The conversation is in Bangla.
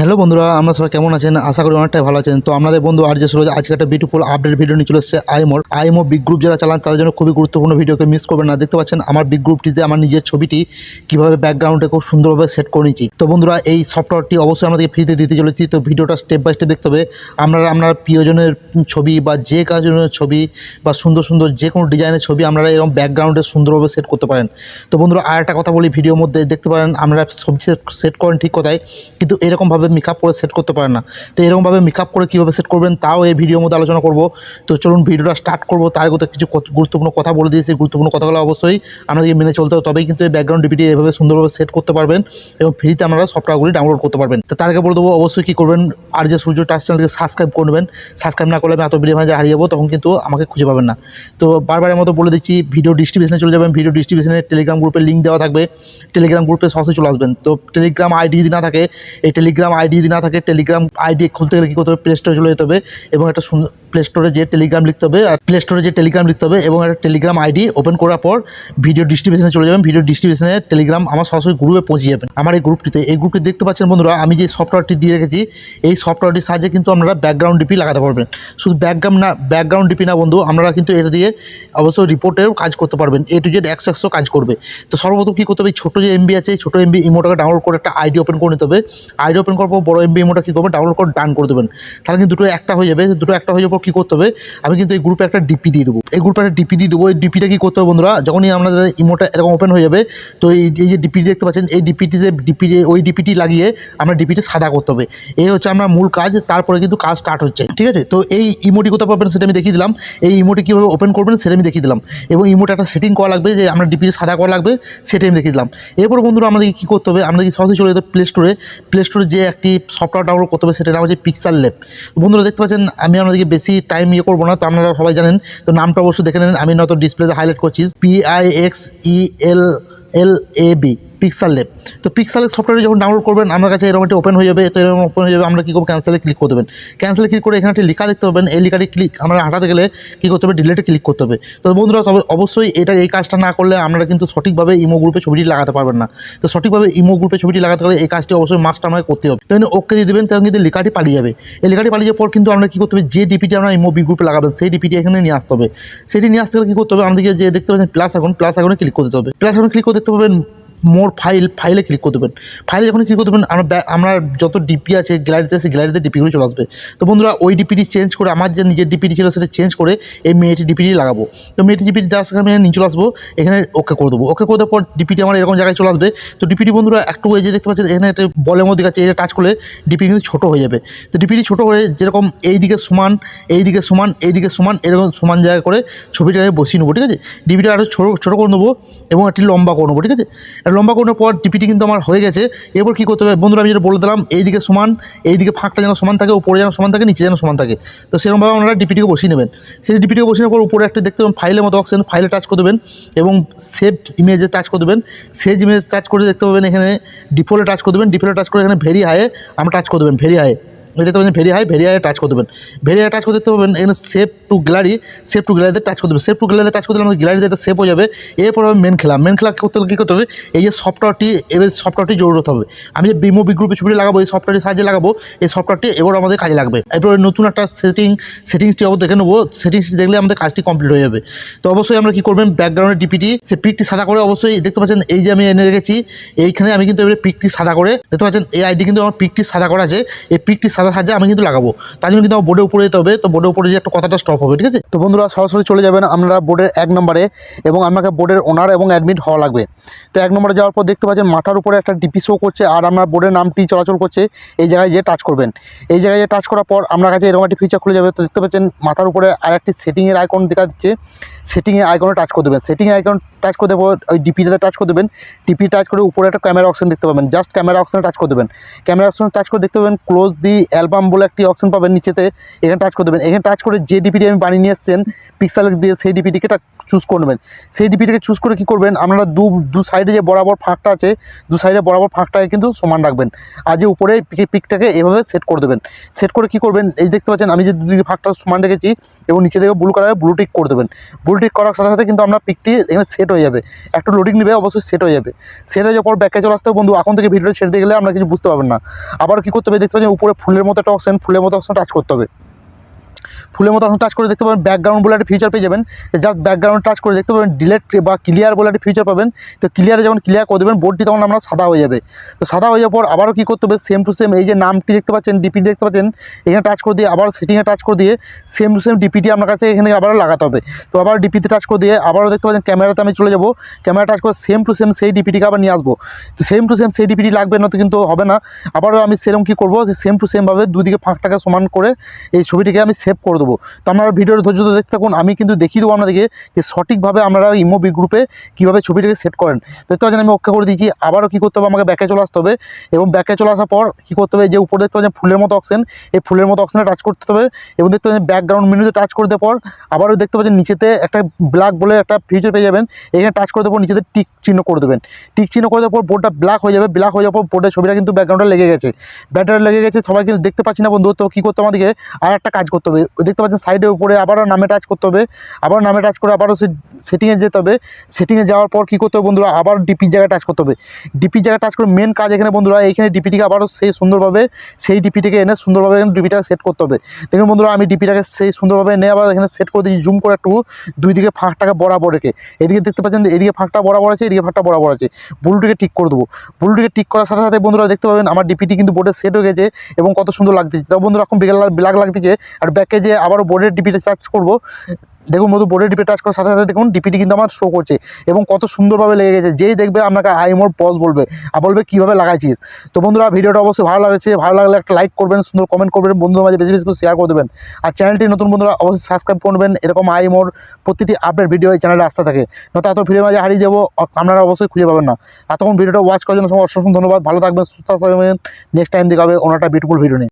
হ্যালো বন্ধুরা, আমরা সবাই কেমন আছেন? আশা করি অনেকটাই ভালো আছেন। তো আমাদের বন্ধু আর যে সুরজ, আজকে একটা বিউটিফুল আপডেট ভিডিও নিয়ে চলে এসেছে আইমোর। আইমো বিগ গ্রুপ যারা চালান, তাদের জন্য খুবই গুরুত্বপূর্ণ ভিডিওকে মিস করবেন না। দেখতে পাচ্ছেন, আমার বিগ গ্রুপটিতে আমার নিজের ছবিটি কীভাবে ব্যাকগ্রাউন্ডে খুব সুন্দরভাবে সেট করে নিয়েছি। তো বন্ধুরা, এই সফটওয়্যারটি অবশ্যই আমাদেরকে ফ্রিতে দিতে চলেছি। তো ভিডিওটা স্টেপ বাই স্টেপ দেখতে হবে। আপনারা আপনার প্রিয়জনের ছবি বা যে কাজনের ছবি বা সুন্দর সুন্দর যে কোনো ডিজাইনের ছবি আপনারা এরকম ব্যাকগ্রাউন্ডে সুন্দরভাবে সেট করতে পারেন। তো বন্ধুরা, আর একটা কথা বলি ভিডিওর মধ্যে দেখতে পারেন, আমরা সব সেট করেন ঠিক কথাই কিন্তু এরকমভাবে মেকআপ করে সেট করতে পারেন না। তো এরকমভাবে মেকআপ করে কীভাবে সেট করবেন তাও এই ভিডিওর মধ্যে আলোচনা করব। তো চলুন ভিডিওটা স্টার্ট করব। তার আগে কিছু গুরুত্বপূর্ণ কথা বলে দিয়েছি। গুরুত্বপূর্ণ কথাগুলো অবশ্যই আপনাদেরকে মেনে চলতে হবে তবেই কিন্তু এই ব্যাকগ্রাউন্ড ডিপিটি এভাবে সুন্দরভাবে সেট করতে পারবেন এবং ফ্রিতে আপনারা সফটওয়্যারগুলি ডাউনলোড করতে পারবেন। তো তার আগে বলে দেবো, অবশ্যই কী করবেন, আর যে সূর্য টাচ চ্যানেলকে সাবস্ক্রাইব করবেন সাবস্ক্রাইব না করলে আমি এত ভিডিও ভাজা হারিয়ে যাব, তখন কিন্তু আমাকে খুঁজে পাবেন না। তো বারবারের মতো বলে দিচ্ছি ভিডিও ডিস্ট্রিবিউশনে চলে যাবেন। ভিডিও ডিস্ট্রিবিউশনে টেলিগ্রাম গ্রুপের লিঙ্ক দেওয়া থাকবে। টেলিগ্রাম গ্রুপে সরাসরি চলে আসবেন। তো টেলিগ্রাম আইডি যদি না থাকে, এই টেলিগ্রাম আইডি যদি না থাকে টেলিগ্রাম আইডি খুলতে গেলে কী করতে হবে? প্লে স্টোরে চলে যেতে হবে এবং একটা প্লে স্টোরে যে টেলিগ্রাম লিখতে হবে আর প্লে স্টোরে যে টেলিগ্রাম লিখতে হবে এবং একটা টেলিগ্রাম আইডি ওপেন করার পর ভিডিও ডিস্ট্রিবিউশনে চলে যাবেন। ভিডিও ডিস্ট্রিবিউশনে টেলিগ্রাম আমার সরাসরি গ্রুপে পৌঁছে যাবেন। আমার এই গ্রুপটিতে এই গ্রুপটি দেখতে পাচ্ছেন বন্ধুরা, আমি যে সফটওয়্যারটি দিয়ে রেখেছি, এই সফটওয়্যারটির সাহায্যে কিন্তু আপনারা ব্যাকগ্রাউন্ড ডিপি লাগাতে পারবেন। শুধু ব্যাকগ্রাউন্ড না ব্যাকগ্রাউন্ড ডিপি না বন্ধু, আপনারা কিন্তু এটা দিয়ে অবশ্যই রিপোর্টেরও কাজ করতে পারবেন। এ টু জেড একশো একশো কাজ করবে। তো সর্বপ্রথম কী করতে হবে? ছোটো যে এমবি আছে ছোটো এমবি ইমোটাকে ডাউনলোড করে একটা আইডি ওপেন করে নিতে হবে। আইডি ওপেন করার পর বড় এমবি ইমোটা কী করবে ডাউনলোড করে ডান করে দেবেন। তাহলে কিন্তু দুটো একটা হয়ে যাবে। দুটো একটা হয়ে পর কী করতে হবে? আমি কিন্তু এই গ্রুপে একটা ডিপি দিয়ে দেবো। এই গ্রুপে একটা ডিপি দিয়ে দেবো। এই ডিপিটা কী করতে হবে বন্ধুরা? যখনই আপনাদের ইমোটা এরকম ওপেন হয়ে যাবে, তো এই এই যে ডিপিটি দেখতে পাচ্ছেন, এই ডিপিটিতে ডিপি ওই ডিপিটি লাগিয়ে আমরা ডিপিটি সাদা করতে হবে। এই হচ্ছে আমরা মূল কাজ, তারপরে কিন্তু কাজ স্টার্ট হচ্ছে। ঠিক আছে? তো এই ইমোটি কোথাও পাবেন সেটা আমি দেখিয়ে দিলাম। এই ইমোটি কীভাবে ওপেন করবেন সেটা আমি দেখিয়ে দিলাম। এবং ইমোটা একটা সেটিং করা লাগবে যে আমরা ডিপিটি সাদা করা লাগবে সেটা আমি দেখিয়ে দিলাম। এরপর বন্ধুরা আমাদেরকে কী করতে হবে? আমাদেরকে সরাসরি চলে যেতে প্লে স্টোরে প্লে স্টোরে যে একটি সফটওয়্যার ডাউনলোড করতে হবে সেটা নাম হচ্ছে পিক্সাল ল্যাব বন্ধুরা দেখতে পাচ্ছেন, আমি আপনাদেরকে বেশি টাইম ইয়ে করব না, তো আপনারা সবাই জানেন, তো নামটা অবশ্যই দেখে নেন, আমি নয়তো ডিসপ্লেতে হাইলাইট করছি P I X E L L A B pixel lab তো পিক্সাল সফটওয়্যার যখন ডাউনলোড করবেন, আমার কাছে এরকম একটা ওপেন হয়ে যাবে, তো এরকম ওপেন হয়ে যাবে, আমরা কী করব? ক্যান্সেলে ক্লিক করে দেবেন। ক্যান্সেলে ক্লিক করে এখানে একটা লেখা দেখতে পাবেন, এই লেখাটি ক্লিক আমরা হাঁটাতে গেলে কী করতে হবে? ডিলেটে ক্লিক করতে হবে। তো বন্ধুরা, তবে অবশ্যই এটা, এই কাজটা না করলে আমরা কিন্তু সঠিকভাবে ইমো গ্রুপে ছবিটি লাগাতে পারবেন না। তো সঠিকভাবে ইমো গ্রুপে ছবিটি লাগাতে গেলে এই কাজটি অবশ্যই মাস্কটা আমাকে করতে হবে। তো ওকে দিয়ে দেবেন তখন কিন্তু লেখাটি পালিয়ে যাবে। এই লেখাটি পালিয়ে যাওয়ার পর কিন্তু আমরা কী করতে হবে? যে ডিপিটি আমরা ইমো বি গ্রুপে লাগাবেন, সেই ডিপিটি এখানে নিয়ে আসতে হবে। সেটি নিয়ে আসতে গেলে কী করতে হবে? আমাদেরকে যে দেখতে পাচ্ছেন প্লাস এখন প্লাস এখনে ক্লিক করতে হবে। প্লাস এখন ক্লিক করে দেখতে পাবেন মোর ফাইল ফাইলে ক্লিক করে দেবেন ফাইলে যখন ক্লিক করে দেবেন আমরা আমরা যত ডিপি আছে গ্যালারিতে আছে গ্যালারিতে ডিপিগুলো চলে আসবে তো বন্ধুরা ওই ডিপিটি চেঞ্জ করে আমার যে নিজের ডিপিটি ছিল সেটা চেঞ্জ করে এই মেয়েটি ডিপিটি লাগাবো তো মেয়েটি ডিপিটি জাস্ট আমি নিয়ে চলে আসব এখানে ওকে করে দেবো ওকে করে দেওয়ার পর ডিপিটি আমার এরকম জায়গায় চলে আসবে তো ডিপিটি বন্ধুরা একটু এই যে দেখতে পাচ্ছেন এখানে একটা বলের মধ্যে আছে এটা টাচ করলে ডিপি কিন্তু ছোটো হয়ে যাবে তো ডিপিটি ছোটো করে যেরকম এই দিকে সমান এই দিকে সমান এই দিকে সমান এরকম সমান জায়গা করে ছবিটা আমি বসিয়ে নেব ঠিক আছে ডিপিটা আরও ছোটো ছোটো করে নেব এবং একটি লম্বা করে নেব ঠিক আছে লম্বা নেওয়ার পর ডিপিটি কিন্তু আমার হয়ে গেছে। এরপর কী করতে হবে? বন্ধুরা, আমি যেটা বলে দিলাম এই দিকে সমান এই দিকে ফাঁকটা যেন সমান থাকে, উপরে যেন সমান থাকে, নিচে যেন সমান থাকে। তো সেরকমভাবে আপনারা ডিপিটিকে বসিয়ে নেবেন। সেই ডিপিটিকে বসিয়ে পর উপরে একটা দেখতে পাবেন ফাইলের মতো অপশন ফাইলে টাচ করে দেবেন এবং সেভ ইমেজে টাচ করে দেবেন। সেভ ইমেজ টাচ করে দেখতে পাবেন এখানে ডিফল্টে টাচ করে দেবেন। ডিফল্টে টাচ করে এখানে ভেরি হাইয়ে আমরা টাচ করে দেবেন ভেরি এই দেখতে পাচ্ছেন very high very high touch করে দেবেন। ভেরি হাই টাচ করে দেখতে পাবেন, এখানে save to gallery save to গ্যালারিতে টাচ করে দেবেন। সেভ টু গ্যালারিতে টাচ করে দিলে আমাদের গ্যালারিতে সেভ হয়ে যাবে। এরপর হবে মেন খেলা। মেন খেলা করতে কী করতে হবে? এই যে সফটওয়্যারটি এবার সফটওয়্যারটি জরুরত হবে। আমি যে বিমো বি গ্রুপে ছবিটি লাগাবো, এই সফটওয়্যারের সাহায্যে লাগাবো, এই সফটওয়্যারটি এবার আমাদের কাজে লাগবে। এরপরে নতুন একটা সেটিং সেটিংসটি আবার দেখে নেব। সেটিংসটি দেখলে আমাদের কাজটি কমপ্লিট হয়ে যাবে। তো অবশ্যই আমরা কী করবেন? ব্যাকগ্রাউন্ডের ডিপিটি সে পিকটি সাদা করে অবশ্যই দেখতে পাচ্ছেন, এই যে আমি এনে রেখেছি, এইখানে আমি কিন্তু এবারে পিকটি সাদা করে, দেখতে পাচ্ছেন, এই আইডি কিন্তু আমার পিকটি সাদা করা আছে। এই পিকটি সাদা সাহায্যে আমি কিন্তু লাগাবো। তার জন্য কিন্তু আমার বোর্ডে উপরে যেতে হবে। তো বোর্ডের উপরে যে একটা কথাটা স্টপ হবে, ঠিক আছে? তো বন্ধুরা, সরাসরি চলে যাবেন আপনারা বোর্ডের এক নম্বরে এবং আপনাকে বোর্ডের ওনার এবং অ্যাডমিট হওয়া লাগবে। তো এক নম্বরে যাওয়ার পর দেখতে পাচ্ছেন মাথার উপরে একটা ডিপি শো করছে আর আপনার বোর্ডের নামটি চলাচল করছে এই জায়গায় যে টাচ করবেন। এই জায়গায় যে টাচ করার পর আপনার কাছে এরকম একটি ফিচার খুলে যাবে। তো দেখতে পাচ্ছেন মাথার উপরে আর একটি সেটিংয়ের আইকন দেখা দিচ্ছে। সেটিংয়ে আইকনে টাচ করে দেবেন। সেটিংয়ে আইকন টাচ করে দেবো ওই ডিপিটাতে টাচ করে দেবেন। ডিপি টাচ করে উপরে একটা ক্যামেরা অপশন দেখতে পাবেন। জাস্ট ক্যামেরা অপশনে টাচ করে দেবেন। ক্যামেরা অপশনে টাচ করে দেখতে পাবেন। ক্লোজ দি অ্যালবাম বলে একটি অপশন পাবেন নিচেতে, এখানে টাচ করে দেবেন। এখানে টাচ করে যে ডিপিটি আমি বানিয়ে নিয়ে এসছেন পিক্সেল দিয়ে সেই ডিপিটিকে চুজ করে নেবেন। সেই ডিপিটিকে চুজ করে কী করবেন? আপনারা দু দু সাইডে যে বরাবর ফাঁকটা আছে, দু সাইডে বরাবর ফাঁকটাকে কিন্তু সমান রাখবেন। আর যে উপরে পিকে পিকটাকে এভাবে সেট করে দেবেন। সেট করে কী করবেন? এই দেখতে পাচ্ছেন, আমি যে দুদিকে ফাঁকটা সমান রেখেছি এবং নিচে থেকে ব্লু কালারে ব্লু টিক করে দেবেন। ব্লু টিক করার সাথে সাথে কিন্তু আপনার পিকটি এখানে সেট হয়ে যাবে। একটু লোডিং নেবে, অবশ্যই সেট হয়ে যাবে। সেট হয়ে যাওয়ার পর ব্যাকে চলে আসতে বন্ধু। এখন থেকে ভিডিওটা ছেড়ে দিয়ে গেলে আমরা কিছু বুঝতে পারবেন না। আবার কী করতে হবে? দেখতে পাচ্ছেন, উপরে ফুলের মতো একটা অপশন ফুলের মতো অপশন টাচ করতে হবে। ফুলের মতো টাচ করে দেখতে পাবেন ব্যাকগ্রাউন্ড বলে একটা ফিচার পেয়ে যাবেন। জাস্ট ব্যাকগ্রাউন্ড টাচ করে দেখতে পাবেন ডিলেট বা ক্লিয়ার বলে একটা ফিচার পাবেন। তো ক্লিয়ারে যখন ক্লিয়ার করে দেবেন বোর্ডটি তখন আমরা সাদা হয়ে যাবে। তো সাদা হয়ে যাওয়ার পর আবারও কী করতে হবে? সেম টু সেম এই যে নামটি দেখতে পাচ্ছেন ডিপি দেখতে পাচ্ছেন, এখানে টাচ করে দিয়ে আবার সেটিংয়ে টাচ করে দিয়ে সেম টু সেম ডিপিটি আপনার কাছে এখানে আবারও লাগাতে হবে। তো আবার ডিপিতে টাচ করে দিয়ে আবারও দেখতে পাচ্ছেন ক্যামেরাতে আমি চলে যাব। ক্যামেরা টাচ করে সেম টু সেম সেই ডিপিটিকে আবার নিয়ে আসব। তো সেম টু সেম সেই ডিপিটি লাগবে না তো কিন্তু হবে না। আবারও আমি সেরকম কী করব? সেম টু সেমভাবে দুদিকে ফাঁকটাকে সমান করে এই ছবিটিকে আমি সেভ করে দেবো। তো আপনারা ভিডিওর ধৈর্য ধরে দেখতে থাকুন, আমি কিন্তু দেখিয়ে দেবো আপনাদেরকে যে সঠিকভাবে আপনারা ইমো বি গ্রুপে কীভাবে ছবিটাকে সেট করেন। দেখতে পাচ্ছেন আমি ওকে করে দিয়েছি, আবারও কী করতে হবে? আমাকে ব্যাকে চলে আসতে হবে এবং ব্যাকে চলে আসার পর কী করতে হবে? যে উপরে দেখতে পাচ্ছেন ফুলের মতো অপশন এই ফুলের মতো অপশনে টাচ করতে হবে এবং দেখতে পাচ্ছেন ব্যাকগ্রাউন্ড মেনুতে টাচ করে দেওয়ার পর আবারও দেখতে পাচ্ছেন নিচেতে একটা ব্ল্যাক বলে একটা ফিচার পেয়ে যাবেন। এখানে টাচ করে দেবো নিচেতে টিক চিহ্ন করে দেবেন। টিক চিহ্ন করে দেওয়ার পর বোর্ডটা ব্ল্যাক হয়ে যাবে। ব্ল্যাক হয়ে যাওয়ার পর বোর্ডের ছবিটা কিন্তু ব্যাকগ্রাউন্ডটা লেগে গেছে। ব্যাটারি লেগে গেছে, সবাই কিন্তু দেখতে পাচ্ছি না বন্ধু। তো কী করতে আমাদেরকে? আর একটা কাজ করতে হবে। দেখতে পাচ্ছেন সাইডে উপরে আবারও নামে টাচ করতে হবে। আবার নামে টাচ করে আবারও সেটিংয়ে যেতে হবে। সেটিংয়ে যাওয়ার পর কী করতে হবে বন্ধুরা? আবার ডিপির জায়গায় টাচ করতে হবে। ডিপির জায়গায় টাচ করে মেন কাজ এখানে বন্ধুরা, এইখানে ডিপিটিকে আবারও সেই সুন্দরভাবে, সেই ডিপিটিকে এনে সুন্দরভাবে এখানে ডিপিটাকে সেট করতে হবে। দেখুন বন্ধুরা, আমি ডিপিটাকে সেই সুন্দরভাবে এনে আবার এখানে সেট করে দিয়েছি জুম করে একটু দুই দিকে ফাঁকটাকে বরাবর রেখে। এদিকে দেখতে পাচ্ছেন, এদিকে ফাঁকটা বরাবর আছে, এদিকে ফাঁকটা বরাবর আছে। বুলুটিকে ঠিক করে দেবো। বুলুটিকে ঠিক করার সাথে সাথে বন্ধুরা, দেখতে পাবেন, আমার ডিপিটি কিন্তু বোর্ডে সেট হয়ে গেছে এবং কত সুন্দর লাগতেছে। তো বন্ধুরা, এখন ব্ল্যাক লাগতেছে, আর ব্যাকে যে আবারও বোর্ডের ডিপিটা চার্জ করব। দেখুন মধু বোর্ডের ডিপি টাচ করার সাথে সাথে দেখুন ডিপিটি কিন্তু আমার শো করছে এবং কত সুন্দরভাবে লেগে গেছে। যেই দেখবে আপনাকে আই মোর পজ বলবে আর বলবে কীভাবে লাগাইছিস। তো বন্ধুরা, ভিডিওটা অবশ্যই ভালো লাগছে। ভালো লাগলে একটা লাইক করবেন, সুন্দর কমেন্ট করবেন, বন্ধুদের মাঝে বেশি বেশি করে শেয়ার করে দেবেন। আর চ্যানেলটি নতুন বন্ধুরা, অবশ্যই সাবস্ক্রাইব করবেন এরকম আই মোর প্রতিটি আপডেট ভিডিও এই চ্যানেলে আসতে থাকে। নয়তো এত ভিডিও মাঝে হারিয়ে যাব আপনারা অবশ্যই খুঁজে পাবেন না। এতক্ষণ ভিডিওটা ওয়াচ করার জন্য সবাই অসংখ্য ধন্যবাদ। ভালো থাকবেন, সুস্থ থাকবেন। নেক্সট টাইম দেখাবে ওনারটা বিউটিফুল ভিডিও নিয়ে।